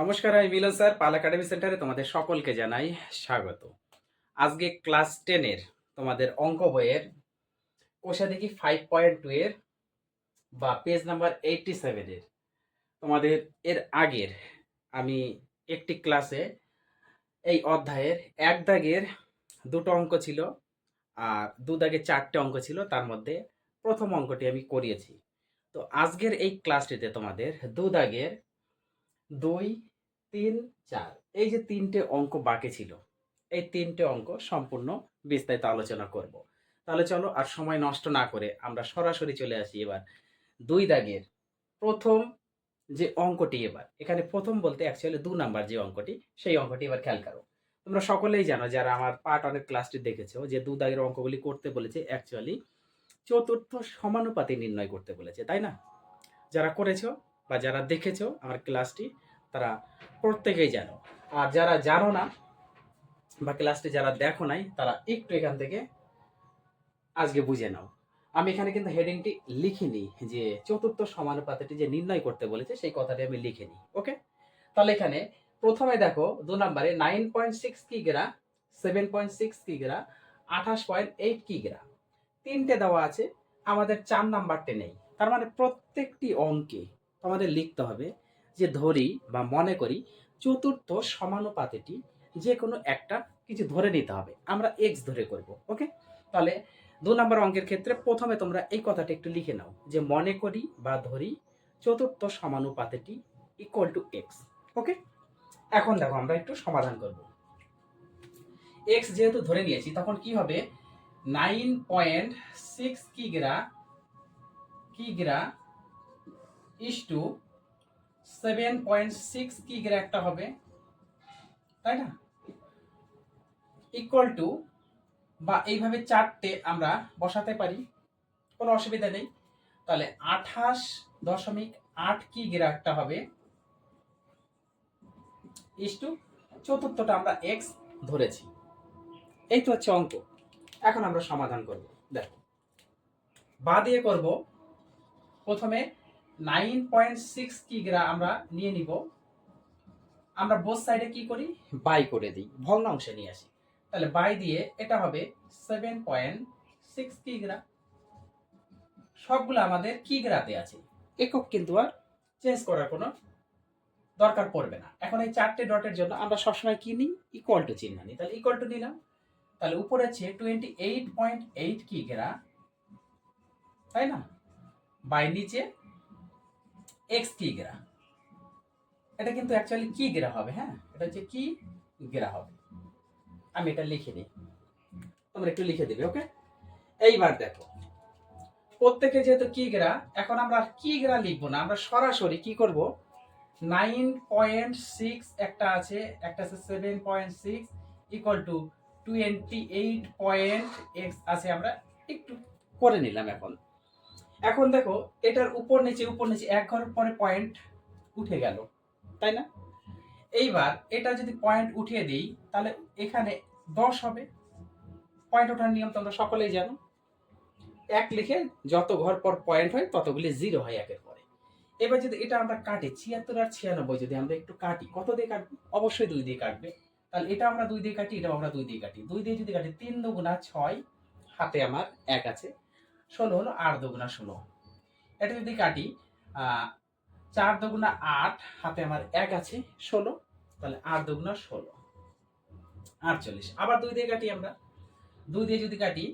নমস্কার, আমি মিলন স্যার, পাল একাডেমি সেন্টারে তোমাদের সকলকে জানাই স্বাগত। আজকে ক্লাস টেনের তোমাদের অঙ্ক বইয়ের কোষাদিকি ফাইভ পয়েন্ট টু এর বা পেজ নাম্বার এইটটি সেভেনের তোমাদের এর আগের আমি একটি ক্লাসে এই অধ্যায়ের এক দাগের দুটো অঙ্ক ছিল আর দু দাগের চারটে অঙ্ক ছিল, তার মধ্যে প্রথম অঙ্কটি আমি করিয়েছি। তো আজকের এই ক্লাসটিতে তোমাদের দু দাগের দুই, তিন, চার। এই যে তিনটে অঙ্ক বাকি ছিল, এই তিনটে অঙ্ক সম্পূর্ণ বিস্তারিত আলোচনা করব। তাহলে চলো আর সময় নষ্ট না করে আমরা সরাসরি চলে আসি এবার। দুই দাগের প্রথম যে অঙ্কটি এবার, এখানে প্রথম বলতে অ্যাকচুয়ালি দু নাম্বার যে অঙ্কটি, সেই অঙ্কটি এবার খেয়াল করো। তোমরা সকলেই জানো, যারা আমার পার্ট অনেক ক্লাসটি দেখেছ, যে দু দাগের অঙ্কগুলি করতে বলেছে অ্যাকচুয়ালি চতুর্থ সমানুপাতি নির্ণয় করতে বলেছে, তাই না? যারা করেছ বা যারা দেখেছ আমার ক্লাসটি, তারা প্রত্যেকেই জানো। আর যারা জানো না বা ক্লাসটি যারা দেখো নাই, তারা একটু এখান থেকে আজকে বুঝে নাও। আমি এখানে কিন্তু হেডিংটি লিখিনি, যে চতুর্থ সমানুপাতটি যে নির্ণয় করতে বলেছে, সেই কথাটি আমি লিখিনি, ওকে? তাহলে এখানে প্রথমে দেখো, দু নম্বরে নাইন পয়েন্ট সিক্স কিগ্রা সেভেন পয়েন্ট সিক্স কিগ্রা আঠাশ পয়েন্ট এইট কিগ্রা তিনটে দেওয়া আছে, আমাদের চার নাম্বারটে নেই। তার মানে প্রত্যেকটি অঙ্কে আমাদের লিখতে হবে যে ধরি বা মনে করি চতুর্থ সমানুপাতিটি যে কোনো একটা কিছু ধরে নিতে হবে। আমরা এক্স ধরে করব ওকে তাহলে দু নম্বর অঙ্কের ক্ষেত্রে প্রথমে তোমরা এই কথাটা একটু লিখে নাও যে মনে করি বা ধরি চতুর্থ সমানুপাতিটি ইকুয়াল টু এক্স ওকে এখন দেখো আমরা একটু সমাধান করব। এক্স যেহেতু ধরে নিয়েছি, তখন কি হবে? নাইন পয়েন্ট সিক্স কিগ্রা কিগ্রা is to seven point six কিগ্রা একটা হবে, তাই না? ইকুয়াল টু বা এইভাবে চারটে আমরা বসাতে পারি, কোনো অসুবিধা নেই। তাহলে আঠাশ দশমিক আট কিগ্রা একটা হবে ইস টু চতুর্থটা আমরা এক্স ধরেছি। এই তো হচ্ছে অঙ্ক। এখন আমরা সমাধান করব। দেখো, বা দিয়ে করব। প্রথমে নাইন পয়েন্ট সিক্স কিগ্রা আমরা নিয়ে নিব। আমরা বোথ সাইডে কি করি? বাই করে দিই। ভগ্নাংশে নিয়ে আসি। তাহলে বাই দিয়ে এটা হবে সেভেন পয়েন্ট সিক্স কিগ্রা সবগুলো আমাদের কিগ্রাতে আছে? একক কিন্তু আর চেঞ্জ করার কোনো দরকার পড়বে না। এখন এই চারটে ডটের জন্য আমরা সবসময় কি নিই? ইকুয়াল টু চিহ্ন নিই। তাহলে ইকুয়াল টু নিলাম। তাহলে উপরে আছে টোয়েন্টি এইট পয়েন্ট এইট কিগ্রা তাই না? বাই নিচে এক্স কি গেরা এটা কিন্তু অ্যাকচুয়ালি কি গেরা হবে হ্যাঁ? এটা হচ্ছে কি গেরা হবে। আমি এটা লিখে দিই। তোমরা একটু লিখে দেবে ওকে এইবার দেখো। প্রত্যেকে যেহেতু কি গেরা এখন আমরা কি গ্রা লিখব না? আমরা সরাসরি কি করব? নাইন পয়েন্ট সিক্স একটা আছে একটা আছে seven point six equal to twenty eight point X আছে। আমরা একটু করে নিলাম এখন। এখন দেখো, এটার উপর নিচে উপর নিচে, এক ঘর পরে পয়েন্ট উঠে গেল, তাই না? এইবার এটা যদি পয়েন্ট উঠিয়ে দিই, তাহলে এখানে দশ হবে। পয়েন্ট ওঠার নিয়ম তোমরা সকলেই জানো। এক লিখে যত ঘর পর পয়েন্ট হয়, ততগুলি জিরো হয় একের পরে। এবার যদি এটা আমরা কাটি, ছিয়াত্তর আর ছিয়ানব্বই যদি আমরা একটু কাটি, কত দিয়ে কাটবে? অবশ্যই দুই দিয়ে কাটবে। তাহলে এটা আমরা দুই দিয়ে কাটি, এটাও আমরা দুই দিয়ে কাটি। দুই দিয়ে যদি কাটি, তিন দুগুণা ছয়, হাতে আমার এক আছে। ষোলো হলো আট দুগুণা ষোলো। এটা যদি কাটি চার দুগুণা আট, হাতে আমার এক আছে, ষোলো, তাহলে আট দুগুণা ষোলো। আটচল্লিশ। আবার দুই দিয়ে কাটি আমরা। দুই দিয়ে যদি কাটি,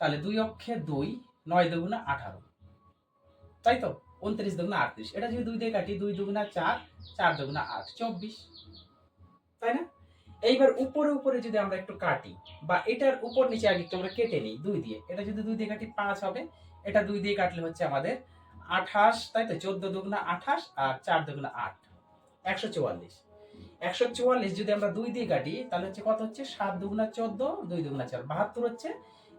তাহলে দুই অক্ষে দুই, নয় দুগুণা আঠারো। তাই তো? উনত্রিশ দুগুণা আটত্রিশ। এটা যদি দুই দিয়ে কাটি, দুই দুগুণা চার চার দুগুণা আট, চব্বিশ। তাই না? এইবার উপরে উপরে যদি আমরা একটু কাটি, বা এটার উপর নিচে আগে একটু আমরা কেটে নিই, দুই দিয়ে। এটা যদি দুই দিয়ে কাটি, পাঁচ হবে। এটা দুই দিয়ে কাটলে হচ্ছে আমাদের আঠাশ, তাই তো? চোদ্দ দুগুণা আঠাশ আর চার দুগুণা আট। একশো চুয়াল্লিশ। একশো চুয়াল্লিশ যদি আমরা দুই দিয়ে কাটি, তাহলে হচ্ছে কত হচ্ছে? সাত দুগুণা চোদ্দ, দুই দুগুণা চার। বাহাত্তর হচ্ছে।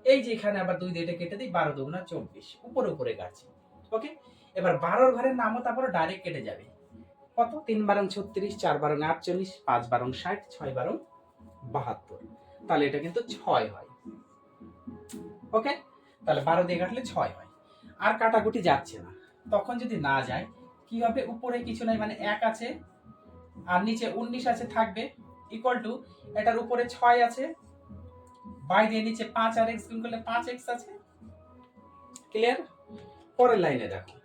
এই যে এখানে আবার দুই দিয়ে এটা কেটে দিই, বারো দুগুণা চব্বিশ। উপরে উপরে কাটছি। ওকে? এবার বারোর ঘরের নামও তারপরে ডাইরেক্ট কেটে যাবে। কত? তিন বারং ছত্রিশ, চার বারং আটচল্লিশ, পাঁচ বারং ষাট, ছয় বারং বাহাত্তর। তাহলে এটা কিন্তু ছয় হয়। ওকে? তাহলে বারো দিয়ে কাটলে ছয় হয়। আর কাটাকুটি যাচ্ছে না। তখন যদি না যায়, কি হবে? উপরে কিছু নাই মানে এক আছে, আর নিচে উনিশ আছে, থাকবে। ইকুয়াল টু এটার উপরে ছয় আছে, বাই দিয়ে নিচে পাঁচ আর এক্স গুণ করলে পাঁচ এক্স আছে। ক্লিয়ার পরের লাইনে দেখো।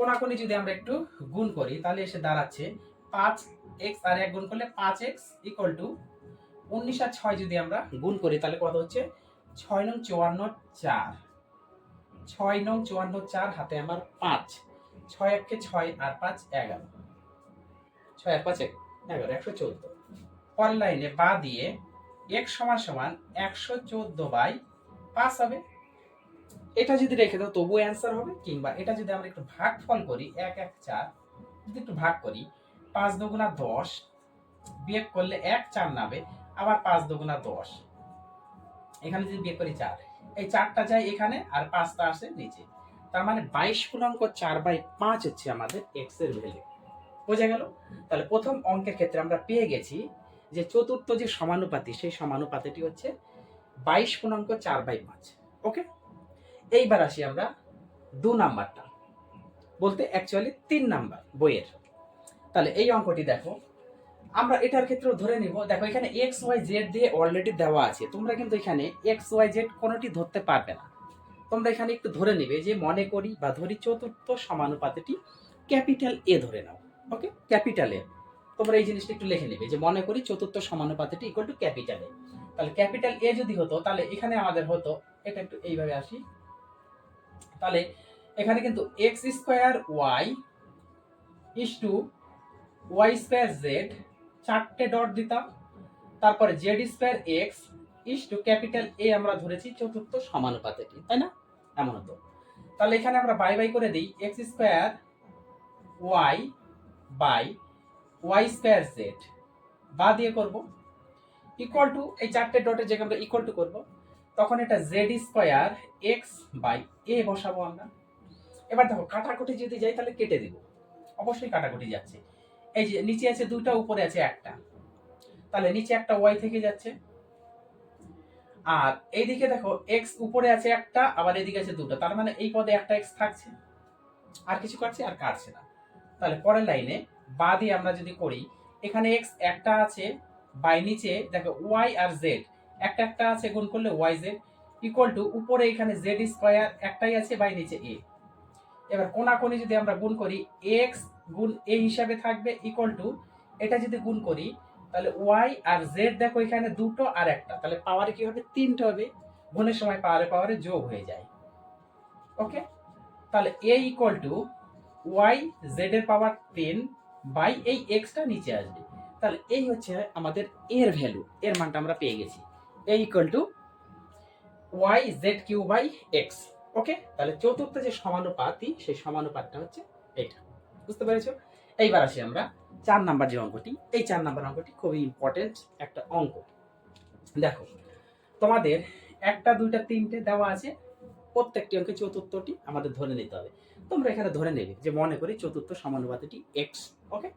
কোনাকুনি যদি আমরা একটু গুণ করি, তাহলে এসে দাঁড়াচ্ছে পাঁচ এক্স আর এক গুণ করলে পাঁচ এক্স ইকুয়াল টু উনিশ আর ছয় যদি আমরা গুণ করি, তাহলে কত হচ্ছে? ছয় নং চুয়ান্ন চার। ছয় নং চুয়ান্ন চার হাতে আমার পাঁচ। ছয় এককে ছয় আর পাঁচ এগারো। ছয় আর পাঁচ এক এগারো, একশো চোদ্দ। পরের লাইনে বা দিয়ে এক সমান সমান একশো চোদ্দ বাই পাঁচ হবে। এটা যদি রেখে দাও তবুও অ্যান্সার হবে, কিংবা এটা যদি আমরা একটু ভাগ ফল করি, এক এক, চার, যদি একটু ভাগ করি, পাঁচ দুগুণা দশ বিয়োগ করলে এক, চার নাবে আবার পাঁচ দুগুণা দশ। এখানে যদি বিয়োগ করি চার, এই চারটা যায় এখানে আর পাঁচটা আসে নিচে। তার মানে বাইশ পূর্ণাঙ্ক চার বাই পাঁচ হচ্ছে আমাদের এক্সের ভ্যালু বোঝা গেল? তাহলে প্রথম অঙ্কের ক্ষেত্রে আমরা পেয়ে গেছি যে চতুর্থ যে সমানুপাতি, সেই সমানুপাতিটি হচ্ছে বাইশ পূর্ণাঙ্ক চার বাই পাঁচ। ওকে? এইবার আসি আমরা দু নাম্বারটা। বলতে অ্যাকচুয়ালি তিন নাম্বার বইয়ের। তাহলে এই অঙ্কটি দেখো। আমরা এটার ক্ষেত্রেও ধরে নিব, দেখো এখানে এক্স ওয়াই জেড দিয়ে অলরেডি দেওয়া আছে। তোমরা কিন্তু এখানে এক্স ওয়াই জেড কোনোটি ধরতে পারবে না। তোমরা এখানে একটু ধরে নিবে যে মনে করি বা ধরি চতুর্থ সমানুপাতিটি ক্যাপিটাল এ ধরে নাও ওকে ক্যাপিটাল এ তোমরা এই জিনিসটা একটু লিখে নেবে যে মনে করি চতুর্থ সমানুপাতিটি ইকুয়াল টু ক্যাপিটাল এ তাহলে ক্যাপিটাল এ যদি হতো, তাহলে এখানে আমাদের হতো, এটা একটু এইভাবে আসি। তাহলে এখানে কিন্তু X square Y is to Y square Z চারটে ডট দিতাম। তারপরে Z square X is to capital A আমরা ধরেছি চতুর্থ সমানুপাতিটি তাই না? এমন হতো। তাহলে এখানে আমরা বাই বাই করে দিই X square Y by Y square Z বা দিয়ে করব। ইকুয়াল টু এই চারটে ডটের জায়গায় আমরা ইকুয়াল টু করব তখন এটা Z square X by A বসাবো আমরা। এবার দেখো, কাটাকুটি যদি যাই তাহলে কেটে দিব। অবশ্যই কাটাকুটি যাচ্ছে। এই যে নিচে আছে দুটো উপরে আছে একটা। তাহলে নিচে একটা ওয়াই থেকে যাচ্ছে। আর এইদিকে দেখো এক্স উপরে আছে একটা, আবার এদিকে আছে দুটো। তার মানে এই পদে একটা এক্স থাকছে। আর কিছু কাটছে আর কাটছে না। তাহলে পরের লাইনে বা দিয়ে আমরা যদি করি, এখানে এক্স একটা আছে, বাই নিচে, দেখো ওয়াই আর জেড একটা একটা আছে গুণ করলে ওয়াই জেড ইকুয়াল টু উপরে এখানে জেড স্কোয়ার একটাই আছে বাই নিচে এ এবার কোনাকুনি যদি আমরা গুণ করি এক্স গুণ এ হিসাবে থাকবে ইকুয়াল টু এটা যদি গুণ করি, তাহলে ওয়াই আর জেড দেখো এখানে দুটো আর একটা, তাহলে পাওয়ারে কি হবে? তিনটে হবে। গুণের সময় পাওয়ারে পাওয়ারে যোগ হয়ে যায়। ওকে তাহলে A equal to Y Z এর পাওয়ার টেন বাই এই এক্সটা নিচে আসবে। তাহলে এই হচ্ছে আমাদের এর ভ্যালু এর মানটা আমরা পেয়ে গেছি। A equal to Y Z cube by X okay তাহলে চতুর্থ যে সমানুপাতি, সেই সমানুপাতটা হচ্ছে এটা বুঝতে পেরেছ? এইবার আসি আমরা চার নাম্বার যে অঙ্কটি। এই চার নাম্বার অঙ্কটি খুবই ইম্পর্টেন্ট একটা অঙ্ক। দেখো, তোমাদের একটা, দুইটা, তিনটে দেওয়া আছে। প্রত্যেকটি অঙ্কে চতুর্থটি আমাদের ধরে নিতে হবে। তোমরা এখানে ধরে নেবে যে মনে করি চতুর্থ সমানুপাতিটি এক্স ওকে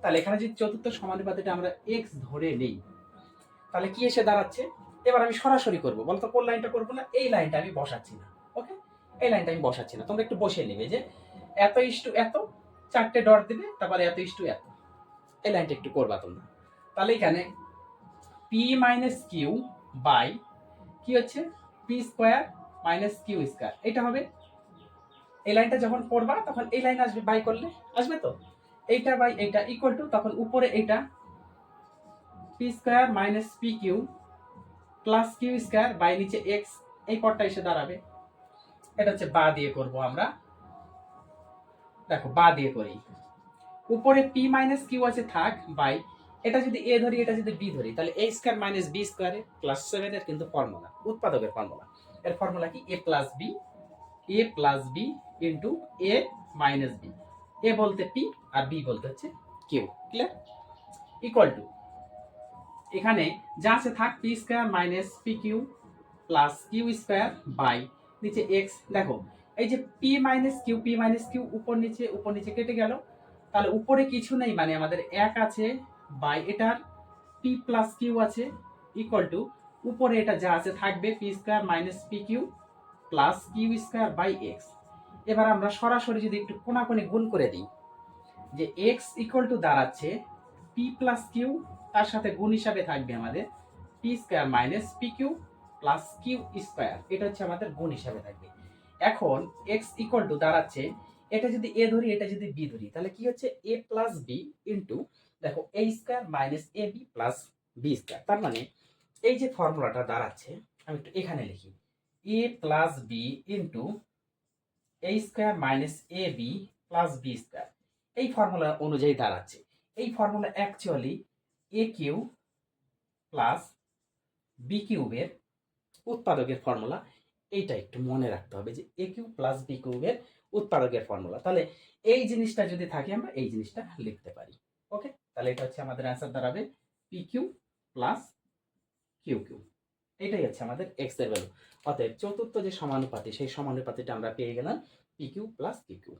তাহলে এখানে যদি চতুর্থ সমানুপাতিটা আমরা এক্স ধরে নেই, তাহলে কি এসে দাঁড়াচ্ছে? এবার আমি সরাসরি করব। বলতো, কোন লাইনটা করব না? এই লাইনটা আমি বসাচ্ছি না ওকে এই লাইনটা আমি বসাচ্ছি না। তোমরা একটু বসিয়ে নেবে যে, এত ইস্টু এত, চারটে ডট দিবে, তারপরে এত ইস্টু এত। এই লাইনটা একটু করবা তোমরা। তাহলে এখানে পি মাইনাস কিউ বাই কি হচ্ছে? P square minus Q square এটা হবে, এই লাইনটা যখন করবা তখন এই লাইন আসবে বাই করলে। আসবে তো? এইটা বাই এইটা ইকুয়াল টু তখন উপরে এইটা P square minus P Q plus Q square by নিচে এক্স এই পদটা এসে দাঁড়াবে। এটা হচ্ছে বা দিয়ে করব আমরা। দেখো, বা দিয়ে করি। উপরে পি মাইনাস কিউ আছে থাক বাই এটা যদি এ ধরি, এটা যদি বি ধরি, তাহলে এ স্কোয়ার মাইনাস বি স্কোয়ারে প্লাস সেভেন এর কিন্তু ফর্মুলা উৎপাদকের ফর্মুলা এর ফর্মুলা কি? A plus B A plus B into A minus B A বলতে পি আর বি বলতে হচ্ছে কিউ ক্লিয়ার ইকুয়াল টু এখানে যা আছে থাক P square minus P Q plus Q square by নিচে এক্স দেখো, এই যে P minus Q P minus Q উপর নিচে উপর নিচে কেটে গেল। তাহলে উপরে কিছু নেই মানে আমাদের এক আছে বাই এটার পি প্লাস কিউ আছে ইকুয়াল টু উপরে এটা যা আছে থাকবে P square minus P Q plus Q square by X এবার আমরা সরাসরি যদি একটু কোনাকুনি গুণ করে দিই, যে এক্স ইকুয়াল টু দাঁড়াচ্ছে পি প্লাস কিউ তার সাথে গুণ হিসাবে থাকবে আমাদের P square minus P Q plus Q square এটা হচ্ছে আমাদের গুণ হিসাবে থাকবে। এখন এক্স ইকুয়াল টু দাঁড়াচ্ছে, এটা যদি এ ধরি, এটা যদি বি ধরি, তাহলে কি হচ্ছে? এ প্লাস বি ইন্টু দেখো A square minus A B plus B square তার মানে এই যে ফর্মুলাটা দাঁড়াচ্ছে, আমি একটু এখানে লিখি। A plus B into A square minus A B plus B square এই ফর্মুলা অনুযায়ী দাঁড়াচ্ছে। এই formula actually A cube plus B কিউবের উৎপাদকের ফর্মুলা এইটা একটু মনে রাখতে হবে যে এ কিউ প্লাস বি কিউবের উৎপাদকের ফর্মুলা তাহলে এই জিনিসটা যদি থাকে আমরা এই জিনিসটা লিখতে পারি। ওকে তাহলে এটা হচ্ছে আমাদের অ্যান্সার দাঁড়াবে P cube plus Q cube এটাই হচ্ছে আমাদের এক্সের ভ্যালু অতএব চতুর্থ যে সমানুপাতি, সেই সমানুপাতিটা আমরা পেয়ে গেলাম P cube plus Q cube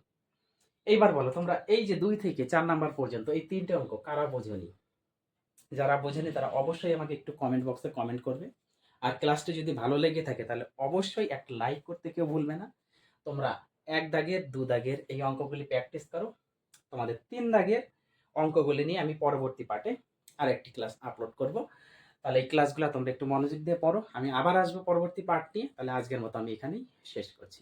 এইবার বলো তোমরা, এই যে দুই থেকে চার নাম্বার পর্যন্ত এই তিনটে অঙ্ক কারা বোঝনি? যারা বোঝেনি তারা অবশ্যই আমাকে একটু কমেন্ট বক্সে কমেন্ট করবে। আর ক্লাসটি যদি ভালো লেগে থাকে তাহলে অবশ্যই একটা লাইক করতে কেউ ভুলবে না। তোমরা এক দাগের, দু দাগের এই অঙ্কগুলি প্র্যাকটিস করো। তোমাদের তিন দাগের অঙ্কগুলি নিয়ে আমি পরবর্তী পার্টে আর একটি ক্লাস আপলোড করব। তাহলে এই ক্লাসগুলো তোমরা একটু মনোযোগ দিয়ে পড়ো। আমি আবার আসব পরবর্তী পার্ট নিয়ে। তাহলে আজকের মতো আমি এখানেই শেষ করছি।